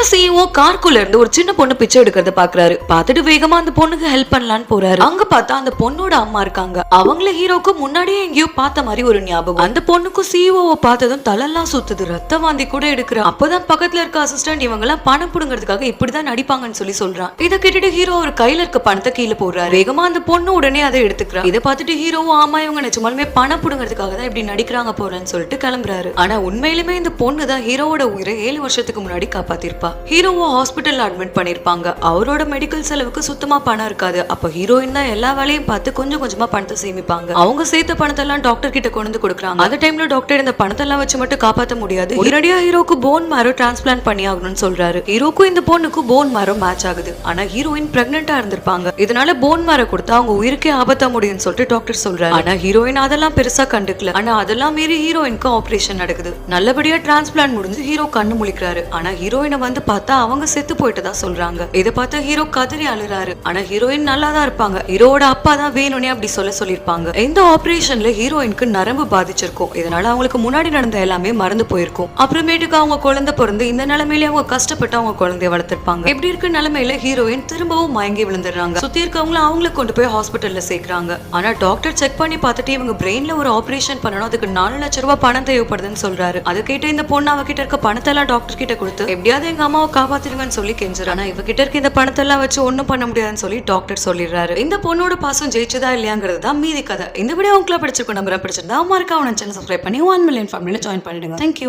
இந்த சிஇஓ கார்க்குள்ள இருந்து ஒரு சின்ன பொண்ணு பிச்சை எடுக்கிறத பாக்குறாரு. பார்த்துட்டு வேகமா அந்த பொண்ணுக்கு ஹெல்ப் பண்ணலான்னு போறாரு. அங்க பார்த்தா அந்த பொண்ணோட அம்மா இருக்காங்க. அவங்கள ஹீரோக்கு முன்னாடியே எங்கேயோ பார்த்த மாதிரி ஒரு ஞாபகம். அந்த பொண்ணுக்கும் சிஇஓ பார்த்ததும் தலெல்லாம் சுத்துது. ரத்த வாந்தி கூட எடுக்கிற அப்பதான் பக்கத்துல இருக்க அசிஸ்டன்ட் இவங்க எல்லாம் பணம் புடுங்கிறதுக்காக இப்படிதான் நடிப்பாங்கன்னு சொல்லி சொல்றான். இதை கேட்டுட்டு ஹீரோ ஒரு கையில இருக்க பணத்தை கீழே போடுறாரு. வேகமா அந்த பொண்ணு உடனே அதை எடுத்துக்கிறா இதை பார்த்துட்டு ஹீரோவும் ஆமா இவங்க நிஜமாலுமே பணம் புடுங்கிறதுக்காக தான் இப்படி நடிக்கிறாங்க போறேன்னு சொல்லிட்டு கிளம்புறாரு. ஆனா உண்மையிலுமே இந்த பொண்ணு தான் ஹீரோவோட உயிரை ஏழு வருஷத்துக்கு முன்னாடி காப்பாத்திருப்பா. ஹீரோவை ஹாஸ்பிட்டல்ல அட்மிட் பண்ணிருப்பாங்க. அவரோட மெடிக்கல் செலவுக்கு சுத்தமா பணம் இருக்காது. அப்ப ஹீரோயின் தான் எல்லா வேலையும் பார்த்து கொஞ்சம் கொஞ்சமா பணத்தை சேமிப்பாங்க. அவங்க சேர்த்த பணத்தெல்லாம் டாக்டர் கிட்ட கொண்டு வந்து கொடுக்குறாங்க. அந்த டைம்ல டாக்டர் இந்த பணத்தெல்லாம் வச்சு மட்டும் காப்பாத்த முடியாது. உடனடியா ஹீரோக்கு போன் மாரோ டிரான்ஸ்பிளான்ட் பண்ணி ஆகணும்னு சொல்றாரு. ஹீரோக்கும் இந்த பொண்ணுக்கும் போன் மாரோ மேட்ச் ஆகுது. ஆனா ஹீரோயின் பிரெக்னெண்டா இருந்திருப்பாங்க. இதனால போன் மாரோ கொடுத்தா அவங்க உயிருக்கே ஆபத்தா முடியும்னு சொல்லிட்டு டாக்டர் சொல்றாரு. ஆனா ஹீரோயின் அதெல்லாம் பெருசா கண்டுக்கல. ஆனா அதெல்லாம் மீறி ஹீரோயினுக்கு ஆபரேஷன் நடக்குது. நல்லபடியா டிரான்ஸ்பிளான்ட் முடிஞ்சு ஹீரோ கண்ணு முழிக்கிறாரு. ஆனா ஹீரோயினை வந்து பார்த்தா அவங்க செத்து போயிட்டதா சொல்றாங்க. இதை பார்த்தா ஹீரோ கதறி அழுறாரு. ஆனா ஹீரோயின் நல்லா தான் இருப்பாங்க. ஹீரோட அப்பா தான் வேணும்னே அப்படி சொல்ல சொல்லியிருப்பாங்க. இந்த ஆபரேஷன்ல ஹீரோயினுக்கு நரம்பு பாதிச்சிருக்கும் இதனால அவங்களுக்கு முன்னாடி நடந்த எல்லாமே மறந்து போயிருக்கும். அப்புறமேட்டுக்கு அவங்க குழந்தை பிறந்து இந்த நிலைமையில அவங்க கஷ்டப்பட்டு அவங்க குழந்தைய வளர்த்திருப்பாங்க. எப்படி இருக்க நிலைமையில ஹீரோயின் திரும்பவும் மயங்கி விழுந்துடுறாங்க. சுத்தி இருக்கவங்களும் அவங்கள கொண்டு போய் ஹாஸ்பிட்டல்ல சேர்க்கறாங்க. ஆனா டாக்டர் செக் பண்ணி பார்த்துட்டு இவங்க பிரெயின்ல ஒரு ஆபரேஷன் பண்ணணும். அதுக்கு நாலு லட்ச ரூபாய் பணம் தேவைப்படுதுன்னு சொல்றாரு. அதை கேட்டு இந்த பொண்ணு அவகிட்ட இருக்க பணத்தை எல்லாம் டாக்டர் கிட்ட கொடுத்து எப்படியாவது எங்க அம்மாவை காப்பாத்திருங்கன்னு சொல்லி கெஞ்சுறான் ஆனா இவகிட்ட இருக்க இந்த பணத்தை எல்லாம் வச்சு ஒண்ணும் பண்ண முடியாதுன்னு சொல்லி டாக்டர் சொல்லிடுறாரு. இந்த பொண்ணோட பாசம் ஜெயிச்சதா இல்லையாங்கிறது தான் மீதி கதை. இந்த வீடியோ உங்களுக்கு பிடிச்சிருக்கும் நம்பரை பிடிச்சிருந்தா அம்மா மறக்காம சேனல் சப்ஸ்கிரைப் பண்ணி ஒன் மில்லியன் ஃபேமிலியில ஜாயின் பண்ணிடுங்க. Thank you